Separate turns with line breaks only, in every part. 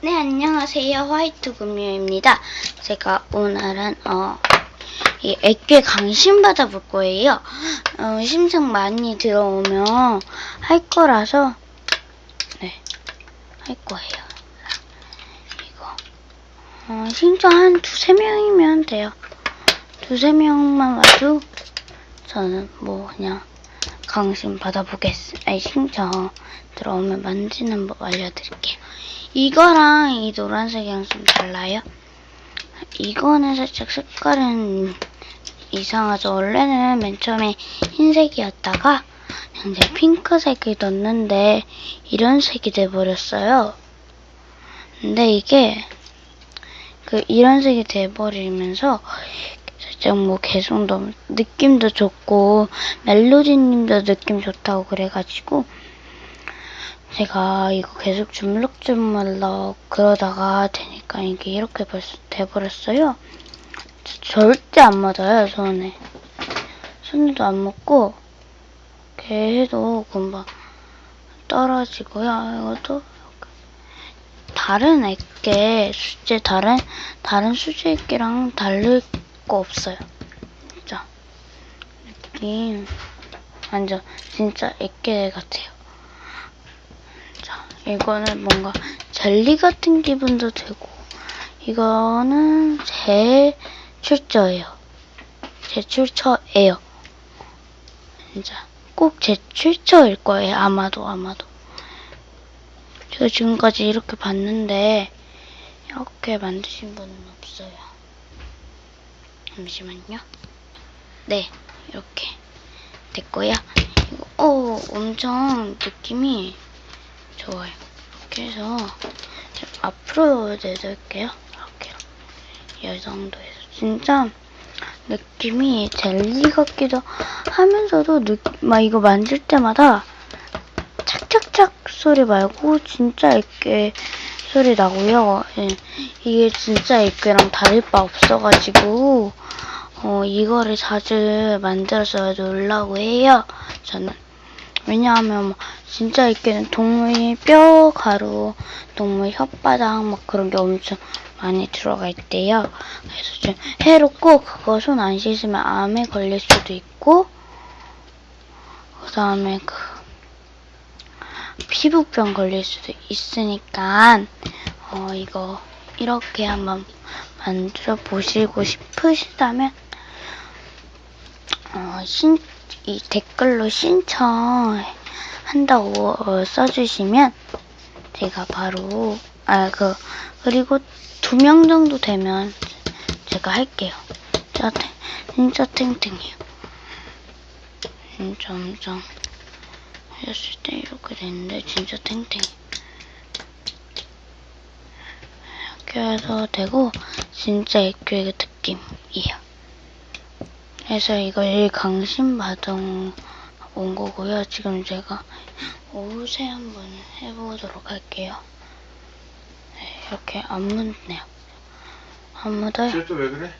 네, 안녕하세요. 화이트 금요입니다. 제가 오늘은, 어, 이 액괴 강신 받아볼 거예요. 어, 신청 많이 들어오면 할 거라서, 네, 할 거예요. 이거. 어, 신청 한 두세 명이면 돼요. 두세 명만 와도 저는 뭐 그냥 강신 받아보겠습니다. 아니, 신청 들어오면 만지는 법 알려드릴게요. 이거랑 이 노란색이랑 좀 달라요. 이거는 살짝 색깔은 이상하죠. 원래는 맨 처음에 흰색이었다가 이제 핑크색을 넣었는데 이런 색이 돼버렸어요. 근데 이게 그 이런 색이 돼버리면서 살짝 뭐 계속 너무 느낌도 좋고 멜로디님도 느낌 좋다고 그래가지고 제가 이거 계속 주물럭주물럭 그러다가 되니까 이게 이렇게 벌써 돼버렸어요. 절대 안 맞아요, 손에. 손에도 안 맞고, 해도 금방 떨어지고요. 이것도 다른 액계, 수제, 다른, 다른 수제 액계랑 다를 거 없어요. 진짜. 느낌, 완전, 진짜 액계 같아요. 자, 이거는 뭔가 젤리 같은 기분도 들고, 이거는 제 출처예요. 제 출처예요. 진짜 꼭 제 출처일 거예요. 아마도 아마도. 제가 지금까지 이렇게 봤는데 이렇게 만드신 분은 없어요. 잠시만요. 네, 이렇게 됐고요. 이거 어, 엄청 느낌이 좋아요. 이렇게 해서 좀 앞으로. 이렇게 이렇게. 이 정도에서 진짜 느낌이 젤리 같기도 하면서도 느, 막 이거 만질 때마다 착착착 소리 말고 진짜 액괴 소리 나고요. 예, 이게 진짜 액괴랑 다를 바 없어가지고 어, 이거를 자주 만들어서 놀라고 해요. 저는 왜냐하면 막 진짜 액괴는 동물 뼈 가루, 동물 혓바닥 막 그런 게 엄청 많이 들어가 있대요. 그래서 좀 해롭고 그거 손 안 씻으면 암에 걸릴 수도 있고 그 다음에 그 피부병 걸릴 수도 있으니까 어 이거 이렇게 한번 만들어 보시고 싶으시다면 어 신 이 댓글로 신청한다고 어, 써주시면 제가 바로 아 그 그리고 두 명 정도 되면 제가 할게요. 진짜, 탱- 진짜 탱탱해요. 진짜 엄청 하셨을 때 이렇게 됐는데 진짜 탱탱해. 이렇게 해서 되고 진짜 액교의 느낌이에요. 그래서 이걸 강신 받은 온 거고요. 지금 제가 옷에 한번 해보도록 할게요. 네, 이렇게 안 묻네요. 안 묻어요.
지혜 또왜 그래?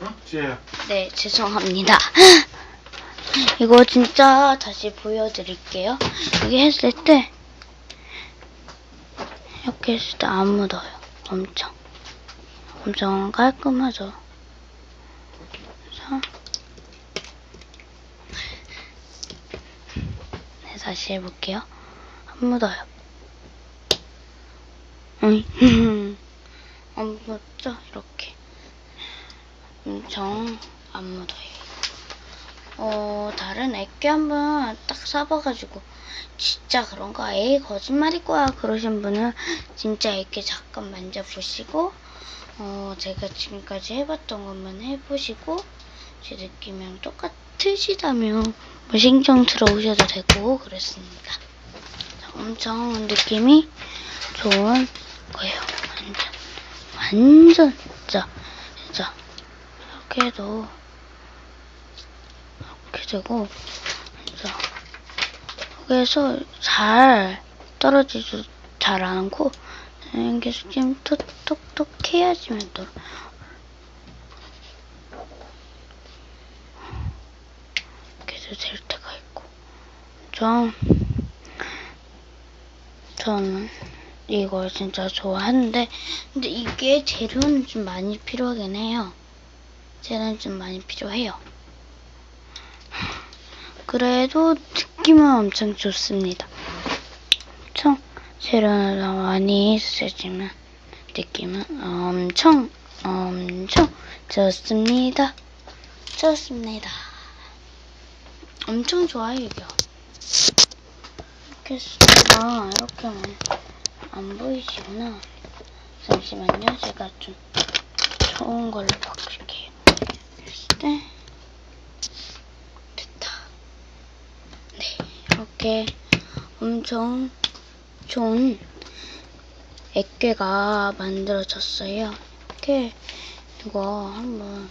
어? 지혜야.
네, 죄송합니다. 이거 진짜 다시 보여드릴게요. 이게 했을 때, 이렇게 했을 때 안 묻어요. 엄청. 엄청 깔끔하죠. 그래서, 다시 해볼게요. 안 묻어요. 응. 안 묻죠? 이렇게. 엄청 안 묻어요. 어, 다른 액괴 한번 딱 사봐가지고, 진짜 그런 거, 에이, 거짓말일 거야. 그러신 분은 진짜 액괴 잠깐 만져보시고, 어, 제가 지금까지 해봤던 것만 해보시고, 제 느낌이랑 똑같 으시다면, 뭐 신청 들어오셔도 되고, 그랬습니다. 자, 엄청 느낌이 좋은 거예요. 완전. 완전, 진짜, 진짜. 이렇게 해도, 이렇게 되고, 진짜. 여기에서 잘 떨어지지도 잘 않고, 계속 좀 톡톡톡 해야지만 또. 이렇게 될 때가 있고. 좀, 저는 이걸 진짜 좋아하는데 근데 이게 재료는 좀 많이 필요하긴 해요. 재료는 좀 많이 필요해요. 그래도 느낌은 엄청 좋습니다. 엄청 재료는 많이 쓰지만 느낌은 엄청 엄청 좋습니다. 좋습니다. 엄청 좋아요 이거. 이렇게 쓰다가 이렇게 하면 안 보이시구나. 잠시만요. 제가 좀 좋은 걸로 바꿀게요. 했을 때 됐다. 네, 이렇게 엄청 좋은 액괴가 만들어졌어요. 이렇게 이거 한번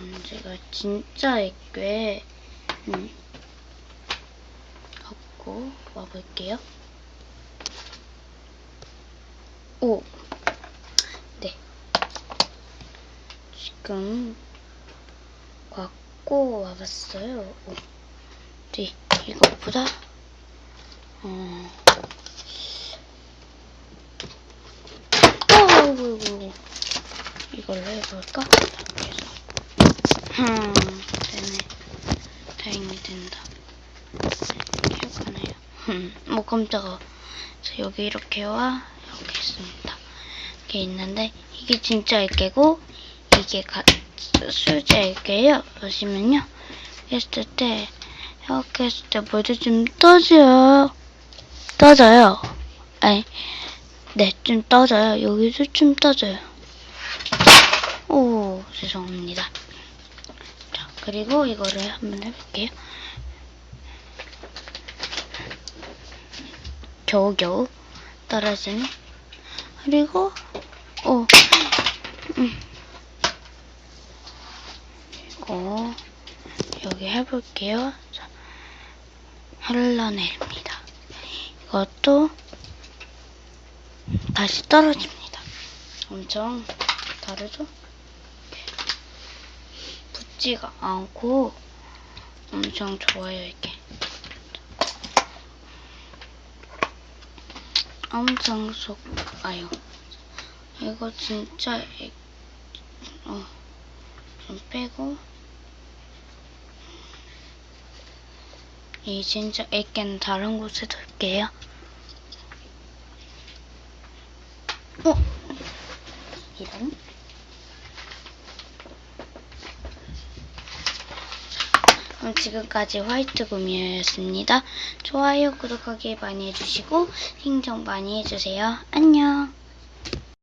음, 제가 진짜 액괴 음, 갖고 와볼게요. 오, 네. 지금 갖고 와봤어요. 오. 네, 이것보다 어. 이걸로 해볼까? 이렇게 해서. 음, 되네. 다행히 된다. 음, 뭐 깜짝아. 그래서 여기 이렇게 와 이렇게 있습니다. 이게 있는데 이게 진짜 액계고 이게 가, 수제 액계예요. 보시면요. 했을 때 이렇게 했을 때 뭐지 좀 떠져요. 떠져요. 아니, 네, 좀 떠져요. 여기도 좀 떠져요. 오, 죄송합니다. 자, 그리고 이거를 한번 해볼게요. 겨우겨우 떨어지네. 그리고, 오, 음. 그리고, 여기 해볼게요. 자, 흘러내립니다. 이것도 다시 떨어집니다. 엄청 다르죠? 붙지가 않고 엄청 좋아요, 이게. 엄청 속, 아유. 이거 진짜, 이- 어, 좀 빼고. 이 진짜 애견 다른 곳에 둘게요. 어? 이런? 그럼 지금까지 화이트 구미호였습니다. 좋아요, 구독하기 많이 해주시고, 신청 많이 해주세요. 안녕.